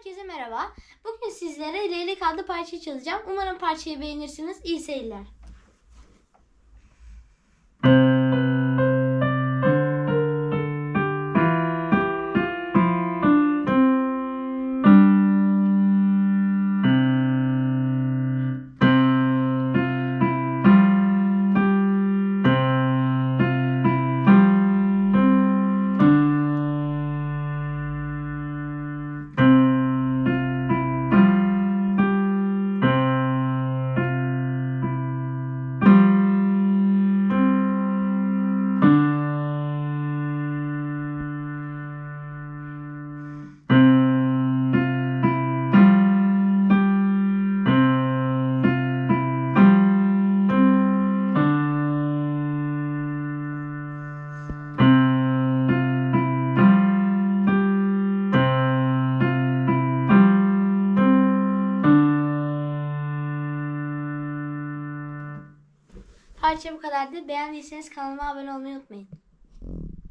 Herkese merhaba. Bugün sizlere Leylek adlı parçayı çalacağım. Umarım parçayı beğenirsiniz. İyi seyirler. Parça bu kadardı. Beğendiyseniz kanalıma abone olmayı unutmayın.